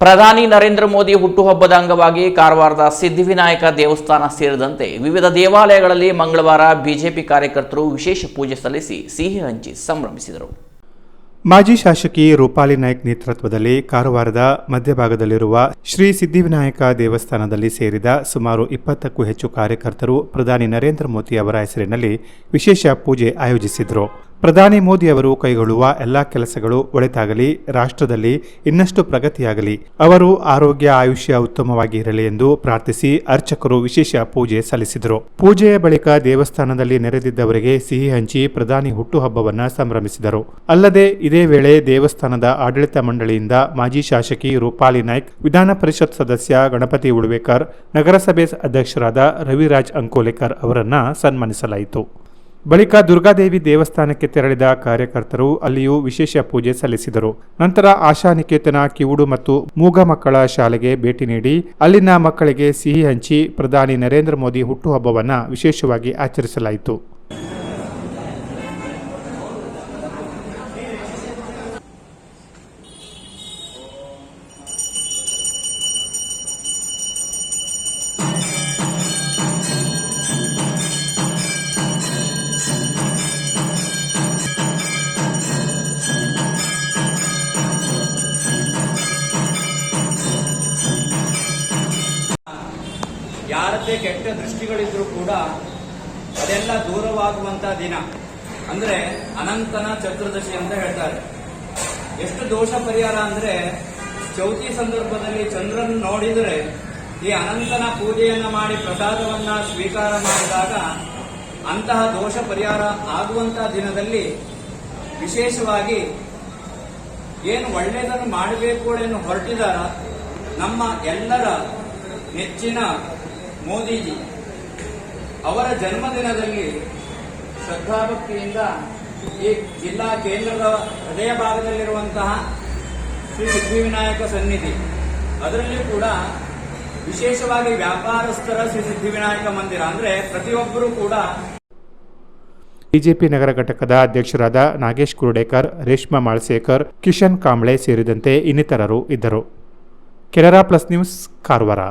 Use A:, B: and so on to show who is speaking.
A: ಪ್ರಧಾನಿ ನರೇಂದ್ರ ಮೋದಿ ಹುಟ್ಟುಹಬ್ಬದ ಅಂಗವಾಗಿ ಕಾರವಾರದ ಸಿದ್ಧಿವಿನಾಯಕ ದೇವಸ್ಥಾನ ಸೇರಿದಂತೆ ವಿವಿಧ ದೇವಾಲಯಗಳಲ್ಲಿ ಮಂಗಳವಾರ ಬಿಜೆಪಿ ಕಾರ್ಯಕರ್ತರು ವಿಶೇಷ ಪೂಜೆ ಸಲ್ಲಿಸಿ ಸಿಹಿ ಹಂಚಿ ಸಂಭ್ರಮಿಸಿದರು.
B: ಮಾಜಿ ಶಾಸಕಿ ರೂಪಾಲಿ ನಾಯ್ಕ್ ನೇತೃತ್ವದಲ್ಲಿ ಕಾರವಾರದ ಮಧ್ಯಭಾಗದಲ್ಲಿರುವ ಶ್ರೀ ಸಿದ್ಧಿವಿನಾಯಕ ದೇವಸ್ಥಾನದಲ್ಲಿ ಸೇರಿದ ಸುಮಾರು ಇಪ್ಪತ್ತಕ್ಕೂ ಹೆಚ್ಚು ಕಾರ್ಯಕರ್ತರು ಪ್ರಧಾನಿ ನರೇಂದ್ರ ಮೋದಿ ಅವರ ಹೆಸರಿನಲ್ಲಿ ವಿಶೇಷ ಪೂಜೆ ಆಯೋಜಿಸಿದರು. ಪ್ರಧಾನಿ ಮೋದಿ ಅವರು ಕೈಗೊಳ್ಳುವ ಎಲ್ಲಾ ಕೆಲಸಗಳು ಒಳಿತಾಗಲಿ, ರಾಷ್ಟ್ರದಲ್ಲಿ ಇನ್ನಷ್ಟು ಪ್ರಗತಿಯಾಗಲಿ. ಅವರು ಆರೋಗ್ಯ, ಆಯುಷ್ಯ ಉತ್ತಮವಾಗಿ ಇರಲಿ ಎಂದು ಪ್ರಾರ್ಥಿಸಿ ಅರ್ಚಕರು ವಿಶೇಷ ಪೂಜೆ ಸಲ್ಲಿಸಿದರು. ಪೂಜೆಯ ಬಳಿಕ ದೇವಸ್ಥಾನದಲ್ಲಿ ನೆರೆದಿದ್ದವರಿಗೆ ಸಿಹಿ ಹಂಚಿ ಪ್ರಧಾನಿ ಹುಟ್ಟುಹಬ್ಬವನ್ನು ಸಂಭ್ರಮಿಸಿದರು. ಅಲ್ಲದೆ ಇದೇ ವೇಳೆ ದೇವಸ್ಥಾನದ ಆಡಳಿತ ಮಂಡಳಿಯಿಂದ ಮಾಜಿ ಶಾಸಕಿ ರೂಪಾಲಿ ನಾಯ್ಕ್, ವಿಧಾನ ಪರಿಷತ್ ಸದಸ್ಯ ಗಣಪತಿ ಉಳ್ವೇಕರ್, ನಗರಸಭೆ ಅಧ್ಯಕ್ಷರಾದ ರವಿರಾಜ್ ಅಂಕೋಲೇಕರ್ ಅವರನ್ನ ಸನ್ಮಾನಿಸಲಾಯಿತು. ಬಳಿಕ ದುರ್ಗಾದೇವಿ ದೇವಸ್ಥಾನಕ್ಕೆ ತೆರಳಿದ ಕಾರ್ಯಕರ್ತರು ಅಲ್ಲಿಯೂ ವಿಶೇಷ ಪೂಜೆ ಸಲ್ಲಿಸಿದರು. ನಂತರ ಆಶಾನಿಕೇತನ ಕಿವುಡು ಮತ್ತು ಮೂಗ ಮಕ್ಕಳ ಶಾಲೆಗೆ ಭೇಟಿ ನೀಡಿ, ಅಲ್ಲಿನ ಮಕ್ಕಳಿಗೆ ಸಿಹಿ ಹಂಚಿ ಪ್ರಧಾನಿ ನರೇಂದ್ರ ಮೋದಿ ಹುಟ್ಟುಹಬ್ಬವನ್ನು ವಿಶೇಷವಾಗಿ ಆಚರಿಸಲಾಯಿತು.
C: ಯಾರದ್ದೇ ಕೆಟ್ಟ ದೃಷ್ಟಿಗಳಿದ್ರೂ ಕೂಡ ಅದೆಲ್ಲ ದೂರವಾಗುವಂತ ದಿನ. ಅಂದ್ರೆ ಅನಂತನ ಚತುರ್ದಶಿ ಅಂತ ಹೇಳ್ತಾರೆ. ಎಷ್ಟು ದೋಷ ಪರಿಹಾರ ಅಂದ್ರೆ ಚೌತಿ ಸಂದರ್ಭದಲ್ಲಿ ಚಂದ್ರನ್ ನೋಡಿದರೆ ಈ ಅನಂತನ ಪೂಜೆಯನ್ನ ಮಾಡಿ ಪ್ರಸಾದವನ್ನ ಸ್ವೀಕಾರ ಮಾಡಿದಾಗ ಅಂತಹ ದೋಷ ಪರಿಹಾರ ಆಗುವಂತಹ ದಿನದಲ್ಲಿ ವಿಶೇಷವಾಗಿ ಏನು ಒಳ್ಳೆಯದನ್ನು ಮಾಡಬೇಕು ಎಂದು ಹೊರಟಿದಾರ ನಮ್ಮ ಎಲ್ಲರ ನೆಚ್ಚಿನ ಮೋದಿಜಿ, ಅವರ ಜನ್ಮದಿನದಲ್ಲಿ ಶ್ರದ್ಧಾಭಕ್ತಿಯಿಂದ ಈ ಜಿಲ್ಲಾ ಕೇಂದ್ರದ ಹೃದಯ ಭಾಗದಲ್ಲಿರುವಂತಹ ಶ್ರೀ ಸಿದ್ಧಿವಿನಾಯಕ ಸನ್ನಿಧಿ. ಅದರಲ್ಲಿ ಕೂಡ ವಿಶೇಷವಾಗಿ ವ್ಯಾಪಾರಸ್ಥರ ಶ್ರೀ ಸಿದ್ಧಿವಿನಾಯಕ ಮಂದಿರ. ಅಂದ್ರೆ ಪ್ರತಿಯೊಬ್ಬರೂ ಕೂಡ
B: ಬಿಜೆಪಿ ನಗರ ಘಟಕದ ಅಧ್ಯಕ್ಷರಾದ ನಾಗೇಶ್ ಕುರುಡೇಕರ್, ರೇಷ್ಮಾ ಮಾಳ್ಸೇಕರ್, ಕಿಶನ್ ಕಾಂಬ್ಳೆ ಸೇರಿದಂತೆ ಇನ್ನಿತರರು ಇದ್ದರು. Canara plus news, Karwar.